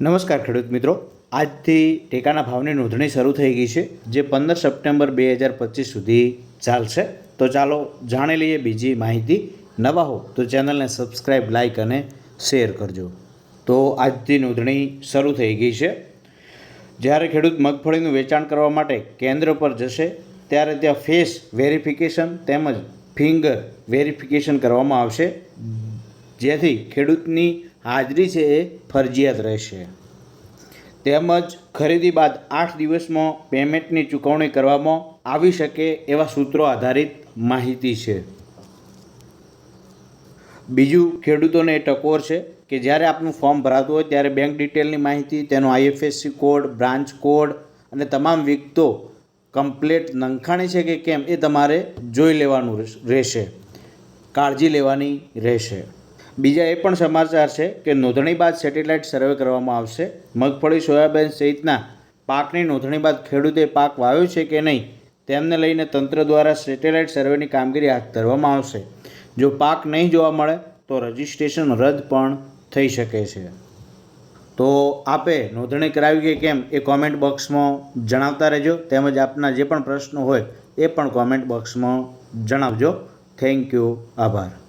નમસ્કાર ખેડૂત મિત્રો. આજથી ટેકાના ભાવની નોંધણી શરૂ થઈ ગઈ છે, જે પંદર સપ્ટેમ્બર બે હજાર પચીસ સુધી ચાલશે. તો ચાલો જાણી લઈએ બીજી માહિતી. નવા હો તો ચેનલને સબસ્ક્રાઈબ લાઇક અને શેર કરજો. તો આજથી નોંધણી શરૂ થઈ ગઈ છે. જ્યારે ખેડૂત મગફળીનું વેચાણ કરવા માટે કેન્દ્ર પર જશે, ત્યારે ત્યાં ફેસ વેરિફિકેશન તેમજ ફિંગર વેરિફિકેશન કરવામાં આવશે. જેથી ખેડૂતની હાજરી છે એ ફરજિયાત રહેશે. તેમજ ખરીદી બાદ આઠ દિવસમાં પેમેન્ટની ચૂકવણી કરવામાં આવી શકે એવા સૂત્રો આધારિત માહિતી છે. બીજું ખેડૂતોને એ ટકોર છે કે જ્યારે આપનું ફોર્મ ભરાતું હોય ત્યારે બેંક ડિટેલની માહિતી, તેનો આઈએફએસસી કોડ, બ્રાન્ચ કોડ અને તમામ વિગતો કમ્પ્લેટ નંખાણી છે કે કેમ એ તમારે જોઈ લેવાનું રહેશે. કાળજી લેવાની રહેશે. બીજા એ પણ સમાચાર છે કે નોંધણી બાદ સેટેલાઇટ સર્વે કરવામાં આવશે. મગફળી, સોયાબીન સહિતના પાકની નોંધણી બાદ ખેડૂતે પાક વાવ્યો છે કે નહીં, તેમને લઈને તંત્ર દ્વારા સેટેલાઇટ સર્વેની કામગીરી હાથ ધરવામાં આવશે. જો પાક નહીં જોવા મળે, તો રજિસ્ટ્રેશન રદ પણ થઈ શકે છે. તો આપે નોંધણી કરાવી કે કેમ એ કોમેન્ટ બોક્સમાં જણાવતા રહેજો. તેમજ આપના જે પણ પ્રશ્નો હોય, એ પણ કોમેન્ટ બોક્સમાં જણાવજો. Thank you. આભાર.